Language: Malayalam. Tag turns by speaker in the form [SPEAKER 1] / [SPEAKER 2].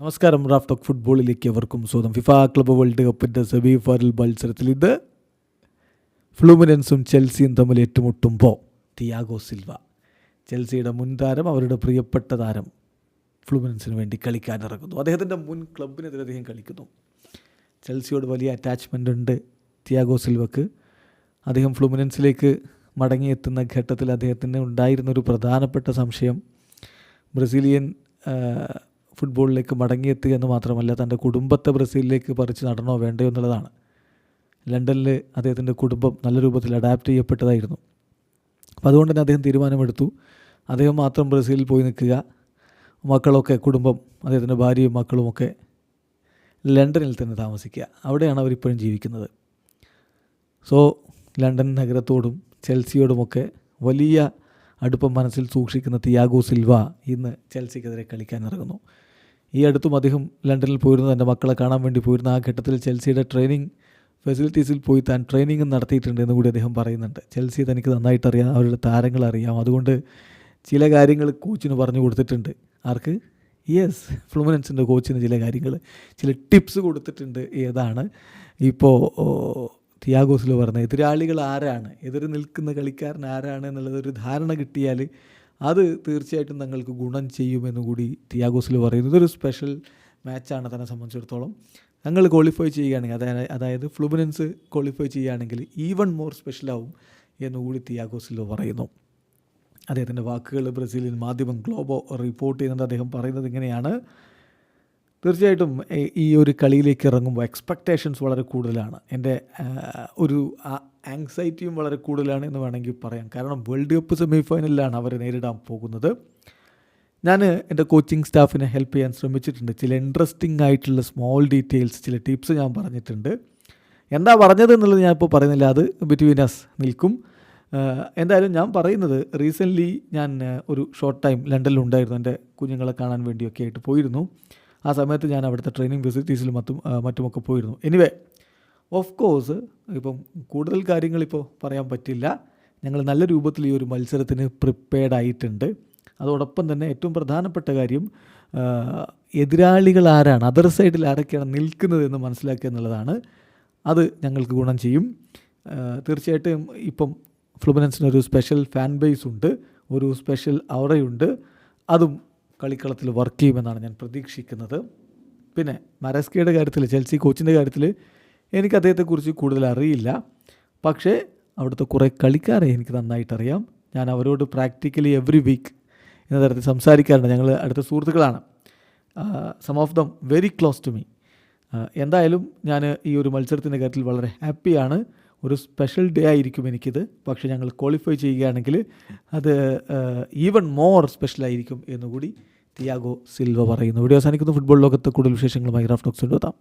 [SPEAKER 1] നമസ്കാരം റാഫ് ടോക്ക് ഫുട്ബോളിലേക്ക് അവർക്കും സ്വന്തം ഫിഫ ക്ലബ് വേൾഡ് കപ്പിന്റെ സെമി ഫൈനൽ മത്സരത്തിൽ ഇത് ഫ്ലൂമിനൻസും ചെൽസിയും തമ്മിൽ ഏറ്റുമുട്ടുമ്പോൾ തിയാഗോ സിൽവ ചെൽസിയുടെ മുൻ താരം അവരുടെ പ്രിയപ്പെട്ട താരം ഫ്ലൂമിനൻസിന് വേണ്ടി കളിക്കാനിറങ്ങുന്നു അദ്ദേഹത്തിന്റെ മുൻ ക്ലബിനെതിരെ അദ്ദേഹം കളിക്കുന്നു. ചെൽസിയോട് വലിയ അറ്റാച്ച്മെന്റ് ഉണ്ട് തിയാഗോ സിൽവക്ക്. അദ്ദേഹം ഫ്ലൂമിനൻസിലേക്ക് മടങ്ങിയെത്തുന്ന ഘട്ടത്തിൽ അദ്ദേഹത്തിന് ഉണ്ടായിരുന്നൊരു പ്രധാനപ്പെട്ട സംശയം ബ്രസീലിയൻ ഫുട്ബോളിലേക്ക് മടങ്ങിയെത്തുക എന്ന് മാത്രമല്ല തന്റെ കുടുംബത്തെ ബ്രസീലിലേക്ക് പറിച്ച് നടണോ വേണ്ടയോ എന്നുള്ളതാണ്. ലണ്ടനിൽ അദ്ദേഹത്തിന്റെ കുടുംബം നല്ല രൂപത്തിൽ അഡാപ്റ്റ് ചെയ്യപ്പെട്ടതായിരുന്നു. അപ്പോൾ അതുകൊണ്ട് തന്നെ അദ്ദേഹം തീരുമാനമെടുത്തു. അദ്ദേഹം മാത്രം ബ്രസീലിൽ പോയി നിൽക്കുക. മക്കളൊക്കെ കുടുംബം അദ്ദേഹത്തിന്റെ ഭാര്യയും മക്കളുമൊക്കെ ലണ്ടനിൽ തന്നെ താമസിക്കുക. അവിടെയാണ് അവരിപ്പോഴും ജീവിക്കുന്നത്. സോ ലണ്ടൻ നഗരത്തോടും ചെൽസിയോടുമൊക്കെ വലിയ അടുപ്പം മനസ്സിൽ സൂക്ഷിക്കുന്ന തിയാഗോ സിൽവ ഇന്ന് ചെൽസിക്കെതിരെ കളിക്കാൻ ഇറങ്ങുന്നു. ഈ അടുത്തും അദ്ദേഹം ലണ്ടനിൽ പോയിരുന്നു. തന്റെ മക്കളെ കാണാൻ വേണ്ടി പോയിരുന്ന. ആ ഘട്ടത്തിൽ ചെൽസിയുടെ ട്രെയിനിങ് ഫെസിലിറ്റീസിൽ പോയി താൻ ട്രെയിനിങ് നടത്തിയിട്ടുണ്ട് എന്ന് കൂടി അദ്ദേഹം പറയുന്നുണ്ട്. ചെൽസി തനിക്ക് നന്നായിട്ട് അറിയാം അവരുടെ താരങ്ങൾ അറിയാം അതുകൊണ്ട് ചില കാര്യങ്ങൾ കോച്ചിന് പറഞ്ഞു കൊടുത്തിട്ടുണ്ട്. ആർക്ക്? യെസ് ഫ്ലുമിനൻസിന്റെ കോച്ചിന് ചില കാര്യങ്ങൾ ചില ടിപ്സ് കൊടുത്തിട്ടുണ്ട്. ഏതാണ്? ഇപ്പോൾ തിയാഗോസിൽ പറഞ്ഞ എതിരാളികൾ ആരാണ്? എതിർ നിൽക്കുന്ന കളിക്കാരൻ ആരാണ്? എന്നുള്ളത് ഒരു ധാരണ കിട്ടിയാൽ അത് തീർച്ചയായിട്ടും തങ്ങൾക്ക് ഗുണം ചെയ്യുമെന്ന് കൂടി തിയാഗോസിൽ പറയുന്നു. ഇതൊരു സ്പെഷ്യൽ മാച്ചാണ് തന്നെ സംബന്ധിച്ചിടത്തോളം. തങ്ങൾ ക്വാളിഫൈ ചെയ്യുകയാണെങ്കിൽ അതായത് അതായത് ഫ്ലുമിനൻസ് ക്വാളിഫൈ ചെയ്യുകയാണെങ്കിൽ ഈവൺ മോർ സ്പെഷ്യലാവും എന്നുകൂടി തിയാഗോസിലോ പറയുന്നു. അദ്ദേഹത്തിന്റെ വാക്കുകൾ ബ്രസീലിയൻ മാധ്യമം ഗ്ലോബോ റിപ്പോർട്ട് ചെയ്യുന്നത് അദ്ദേഹം പറയുന്നത് ഇങ്ങനെയാണ് തീർച്ചയായിട്ടും ഈ- ഒരു കളിയിലേക്ക് ഇറങ്ങുമ്പോൾ എക്സ്പെക്റ്റേഷൻസ് വളരെ കൂടുതലാണ്. എന്റെ ഒരു ആങ്സൈറ്റിയും വളരെ കൂടുതലാണ് എന്ന് വേണമെങ്കിൽ പറയാം. കാരണം വേൾഡ് കപ്പ് സെമി ഫൈനലിലാണ് അവരെ നേരിടാൻ പോകുന്നത്. ഞാൻ എന്റെ കോച്ചിങ് സ്റ്റാഫിനെ ഹെൽപ്പ് ചെയ്യാൻ ശ്രമിച്ചിട്ടുണ്ട്. ചില ഇൻട്രസ്റ്റിംഗ് ആയിട്ടുള്ള സ്മോൾ ഡീറ്റെയിൽസ് ചില ടിപ്സ് ഞാൻ പറഞ്ഞിട്ടുണ്ട്. എന്താ പറഞ്ഞത് എന്നുള്ളത് ഞാൻ ഇപ്പോൾ പറയുന്നില്ല. അത് ബിറ്റ്വീൻ അസ് നിൽക്കും. എന്തായാലും ഞാൻ പറയുന്നത് റീസെന്റ്ലി ഞാൻ ഒരു ഷോർട്ട് ടൈം ലണ്ടനിലുണ്ടായിരുന്നു. എന്റെ കുഞ്ഞുങ്ങളെ കാണാൻ വേണ്ടിയൊക്കെ ആയിട്ട് പോയിരുന്നു. ആ സമയത്ത് ഞാൻ അവിടുത്തെ ട്രെയിനിങ് ഫെസിലിറ്റീസിലും മറ്റും മറ്റുമൊക്കെ പോയിരുന്നു. എനിവേ ഓഫ് കോഴ്സ് ഇപ്പം കൂടുതൽ കാര്യങ്ങളിപ്പോൾ പറയാൻ പറ്റില്ല. ഞങ്ങൾ നല്ല രൂപത്തിൽ ഈ ഒരു മത്സരത്തിന് പ്രിപ്പയർഡ് ആയിട്ടുണ്ട്. അതോടൊപ്പം തന്നെ ഏറ്റവും പ്രധാനപ്പെട്ട കാര്യം എതിരാളികൾ ആരാണ് അതർ സൈഡിൽ ആരൊക്കെയാണ് നിൽക്കുന്നത് എന്ന് മനസ്സിലാക്കുക എന്നുള്ളതാണ്. അത് ഞങ്ങൾക്ക് ഗുണം ചെയ്യും. തീർച്ചയായിട്ടും ഇപ്പം ഫ്ലുമിനൻസിന് ഒരു സ്പെഷ്യൽ ഫാൻ ബേസ് ഉണ്ട് ഒരു സ്പെഷ്യൽ അവറയുണ്ട് അതും കളിക്കളത്തിൽ വർക്ക് ചെയ്യുമെന്നാണ് ഞാൻ പ്രതീക്ഷിക്കുന്നത്. പിന്നെ മരസ്കിയുടെ കാര്യത്തിൽ ചെൽസി കോച്ചിന്റെ കാര്യത്തിൽ എനിക്ക് അദ്ദേഹത്തെക്കുറിച്ച് കൂടുതൽ അറിയില്ല. പക്ഷേ അവിടുത്തെ കുറേ കളിക്കാരെ എനിക്ക് നന്നായിട്ടറിയാം. ഞാൻ അവരോട് പ്രാക്ടിക്കലി എവറി വീക്ക് എന്ന തരത്തിൽ സംസാരിക്കാറുണ്ട്. ഞങ്ങൾ അടുത്ത സുഹൃത്തുക്കളാണ്. Some of them very close to me എന്തായാലും ഞാൻ ഈ ഒരു മത്സരത്തിന്റെ കാര്യത്തിൽ വളരെ ഹാപ്പിയാണ് ഒരു സ്പെഷ്യൽ ഡേ ആയിരിക്കും എനിക്കിത്. പക്ഷേ ഞങ്ങൾ ക്വാളിഫൈ ചെയ്യുകയാണെങ്കിൽ അത് ഈവൺ മോർ സ്പെഷ്യൽ ആയിരിക്കും എന്നുകൂടി തിയാഗോ സിൽവ പറയുന്നു. വീഡിയോ അവസാനിക്കുന്നു. ഫുട്ബോൾ ലോകത്ത് കൂടുതൽ വിശേഷങ്ങളുമായി റാഫ്റ്റോക്സ് എത്താം